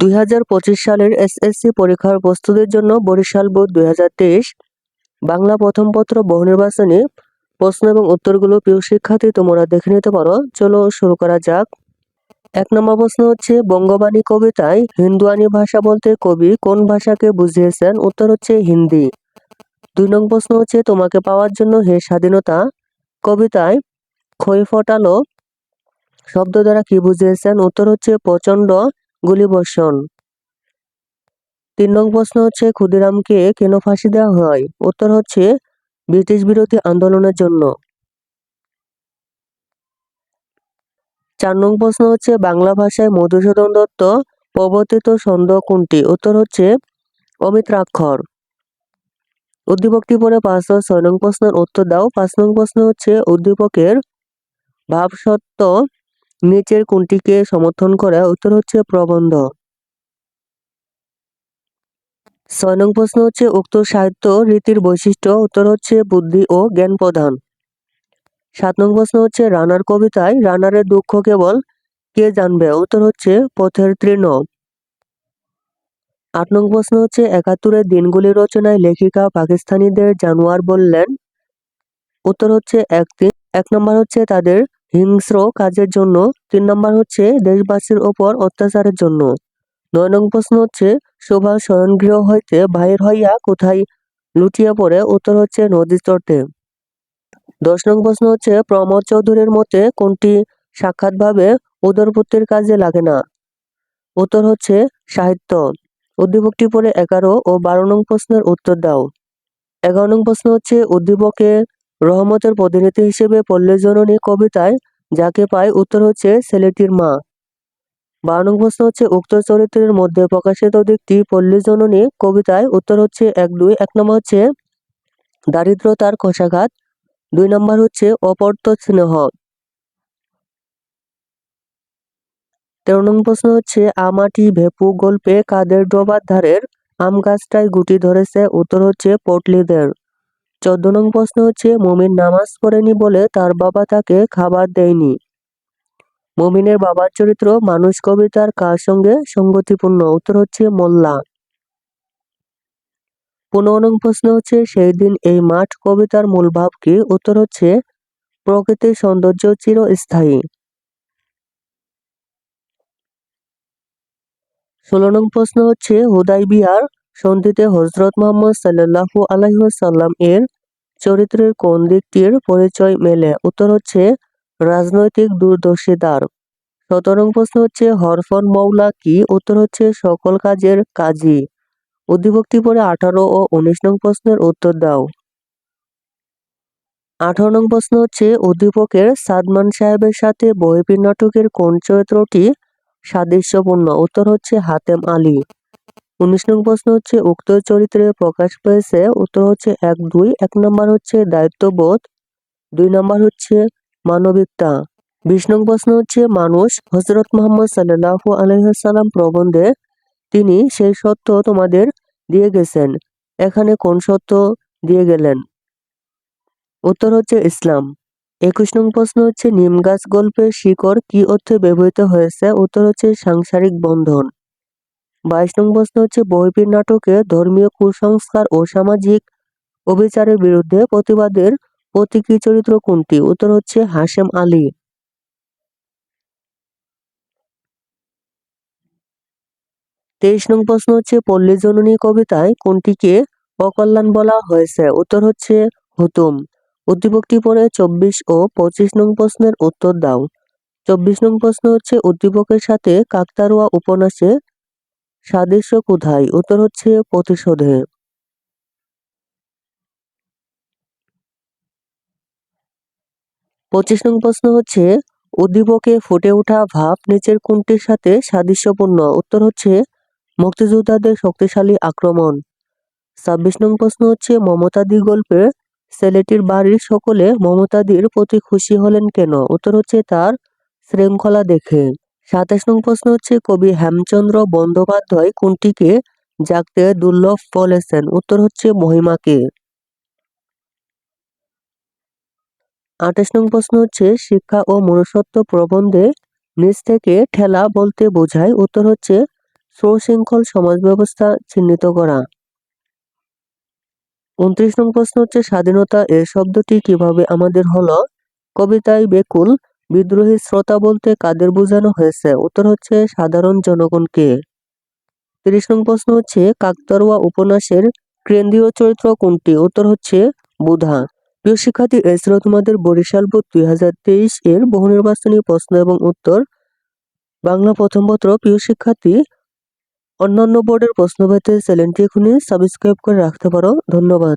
দুই হাজার পঁচিশ সালের এসএসসি পরীক্ষার প্রস্তুতির জন্য বরিশাল বোর্ড দুই বাংলা প্রথম পত্র বহু নির্বাচনী প্রশ্ন এবং উত্তরগুলো প্রিয় শিক্ষার্থী, তোমরা দেখে নিতে পারো। চলো শুরু করা যাক। এক নম্বর প্রশ্ন হচ্ছে, বঙ্গবাণী কবিতায় হিন্দুয়ানি ভাষা বলতে কবি কোন ভাষাকে বুঝিয়েছেন? উত্তর হচ্ছে হিন্দি। দুই নং প্রশ্ন হচ্ছে, তোমাকে পাওয়ার জন্য হে স্বাধীনতা কবিতায় খই ফটালো শব্দ দ্বারা কি বুঝিয়েছেন? উত্তর হচ্ছে গুলিবর্ষণ তিন নং প্রশ্ন হচ্ছে, ক্ষুদিরামকে কেন ফাঁসি দেওয়া হয়? উত্তর হচ্ছে, ব্রিটিশ বিরোধী আন্দোলনের জন্য। চার নং প্রশ্ন হচ্ছে, বাংলা ভাষায় মধুসূদন দত্ত প্রবর্তিত ছন্দ কোনটি? উত্তর হচ্ছে অমিত্রাক্ষর উদ্দীপকটি পরে পাঁচ ও ছয় নং প্রশ্নের উত্তর দাও। পাঁচ নং প্রশ্ন হচ্ছে, উদ্দীপকের ভাবসত্ত্ব নিচের কোনটিকে সমর্থন করে উত্তর হচ্ছে প্রবন্ধ। ছয় নং প্রশ্ন হচ্ছে, উক্ত সাহিত্য রীতির বৈশিষ্ট্য, উত্তর হচ্ছে বুদ্ধি ও জ্ঞান প্রধান। সাত নং প্রশ্ন হচ্ছে, রানার কবিতায় রানারের দুঃখ কেবল কে জানবে? উত্তর হচ্ছে, পথের তৃণ। আট নং প্রশ্ন হচ্ছে, একাত্তরের দিনগুলি রচনায় লেখিকা পাকিস্তানিদের জানোয়ার বললেন। উত্তর হচ্ছে এক এক নম্বর হচ্ছে তাদের হিংস্র কাজের জন্য তিন নম্বর হচ্ছে দেশবাসীর ওপর অত্যাচারের জন্য। নয় নং প্রশ্ন হচ্ছে, শোভা শয়নগৃহ হইতে বাহির হইয়া কোথায় লুটিয়ে পড়ে? উত্তর হচ্ছে নদীর চটে দশ নং প্রশ্ন হচ্ছে, প্রমোদ চৌধুরীর মতে কোনটি সাক্ষাৎভাবে উদরপুত্রের কাজে লাগে না? উত্তর হচ্ছে, সাহিত্য। উদ্দীপকটি পরে এগারো ও বারো নং প্রশ্নের উত্তর দাও। এগারো নং প্রশ্ন হচ্ছে, উদ্দীপকে রহমতের প্রতিনিধি হিসেবে পল্লী জননী কবিতায় যাকে পায় উত্তর হচ্ছে ছেলেটির মা। বারো প্রশ্ন হচ্ছে, উক্ত চরিত্রের মধ্যে প্রকাশিত দিকটি পল্লী জননী কবিতায় উত্তর হচ্ছে এক দুই, এক নম্বর হচ্ছে, দারিদ্রতার কষাঘাত। দুই নম্বর হচ্ছে, অপর্ত স্নেহ। তেরো নং প্রশ্ন হচ্ছে, আমাটি ভেপু গল্পে কাদের ডোবার ধারের আম গাছটায় গুটি ধরেছে? উত্তর হচ্ছে, পটলিদের। চোদ্দ নং প্রশ্ন হচ্ছে, মমিন নামাজ পড়েনি বলে তার বাবা তাকে খাবার দেয়নি। মমিনের বাবার চরিত্র মানুষ কবিতার কার সঙ্গে সঙ্গতিপূর্ণ? উত্তর হচ্ছে, মোল্লা। পনেরো নং প্রশ্ন হচ্ছে, সেই দিন এই মাঠ কবিতার মূল ভাব কি? উত্তর হচ্ছে, প্রকৃতির সৌন্দর্য চিরস্থায়ী। ষোলো নং প্রশ্ন হচ্ছে, হুদাই বিহার সন্ধিতে হজরত মোহাম্মদ সাল্লাহু আলাইসাল্লাম এর চরিত্রের কোন দিকটির পরিচয় মেলে? উত্তর হচ্ছে, রাজনৈতিক দূরদর্শিতার সতেরো প্রশ্ন হচ্ছে, হরফন মৌলা কি? উত্তর হচ্ছে, সকল কাজের কাজী উদ্দীপকটি পরে আঠারো ও উনিশ নং প্রশ্নের উত্তর দাও। আঠারো নং প্রশ্ন হচ্ছে, উদ্দীপকের সাদমান সাহেবের সাথে বহিপীর নাটকের কোন চরিত্রটি সাদৃশ্যপূর্ণ? উত্তর হচ্ছে, হাতেম আলী। উনিশ নং প্রশ্ন হচ্ছে, উক্ত চরিত্রে প্রকাশ পেয়েছে, উত্তর হচ্ছে এক দুই, এক নম্বর হচ্ছে দায়িত্ববোধ, দুই নম্বর হচ্ছে মানবিকতা। বিশ নং প্রশ্ন হচ্ছে, মানুষ হজরত মোহাম্মদ সাল্লাহু আলহাম প্রবন্ধে তিনি সেই সত্য তোমাদের দিয়ে গেছেন, এখানে কোন সত্য দিয়ে গেলেন? উত্তর হচ্ছে ইসলাম। একুশ নং প্রশ্ন হচ্ছে, নিম গাছ গল্পের শিকড় কি অর্থে ব্যবহৃত হয়েছে? উত্তর হচ্ছে সাংসারিক বন্ধন। বাইশ নং প্রশ্ন হচ্ছে বহিপীর নাটকে ধর্মীয় কুসংস্কার ও সামাজিক অবিচারের বিরুদ্ধে প্রতিবাদের প্রতীকী চরিত্র কোনটি? উত্তর হচ্ছে হাশেম আলী। তেইশ নং প্রশ্ন হচ্ছে পল্লী জননী কবিতায় কোনটিকে অকল্যাণ বলা হয়েছে? উত্তর হচ্ছে হুতুম। উদ্দীপকটি পরে চব্বিশ ও পঁচিশ নং প্রশ্নের উত্তর দাও। চব্বিশ নং প্রশ্ন হচ্ছে উদ্দীপকের সাথে কাকতারুয়া উপন্যাসে সাদৃশ্য কোথায়? উত্তর হচ্ছে প্রতিশোধে। পঁচিশ নং প্রশ্ন হচ্ছে, উদ্দীপকে ফুটে ওঠা ভাব নিচের কোনটির সাথে সাদৃশ্যপূর্ণ? উত্তর হচ্ছে, মুক্তিযোদ্ধাদের শক্তিশালী আক্রমণ। ছাব্বিশ নং প্রশ্ন হচ্ছে, মমতাদি গল্পে ছেলেটির বাড়ির সকলে মমতাদির প্রতি খুশি হলেন কেন? উত্তর হচ্ছে, তার শৃঙ্খলা দেখে। সাতাশ নং প্রশ্ন হচ্ছে, কবি হেমচন্দ্র বন্দ্যোপাধ্যায় কোনটিকে জাগতে দুর্লভ বলেছেন? উত্তর হচ্ছে, মহিমাকে। আঠাশ নং প্রশ্ন হচ্ছে, শিক্ষা ও মনুষ্যত্ব প্রবন্ধে নিজ থেকে ঠেলা বলতে বোঝায়। উত্তর হচ্ছে সুশৃঙ্খল সমাজ ব্যবস্থা চিহ্নিত করা। উনত্রিশ নং প্রশ্ন হচ্ছে, স্বাধীনতা এর শব্দটি কীভাবে আমাদের হলো? কবিতায় বেকুল বিদ্রোহী শ্রোতা বলতে কাদের বোঝানো হয়েছে? উত্তর হচ্ছে সাধারণ জনগণকে। তিরিশ নং প্রশ্ন হচ্ছে, কাকতারুয়া উপন্যাসের কেন্দ্রীয় চরিত্র কোনটি? উত্তর হচ্ছে, বুধা। প্রিয় শিক্ষার্থী, এ ছিল তোমাদের বরিশাল বোর্ড দুই হাজার তেইশ এর বহু নির্বাচনী প্রশ্ন এবং উত্তর। বাংলা প্রথম পত্র, প্রিয় শিক্ষার্থী, অন্যান্য বোর্ডের প্রশ্ন পেতে চ্যানেলটি এখনই সাবস্ক্রাইব করে রাখতে পারো। ধন্যবাদ।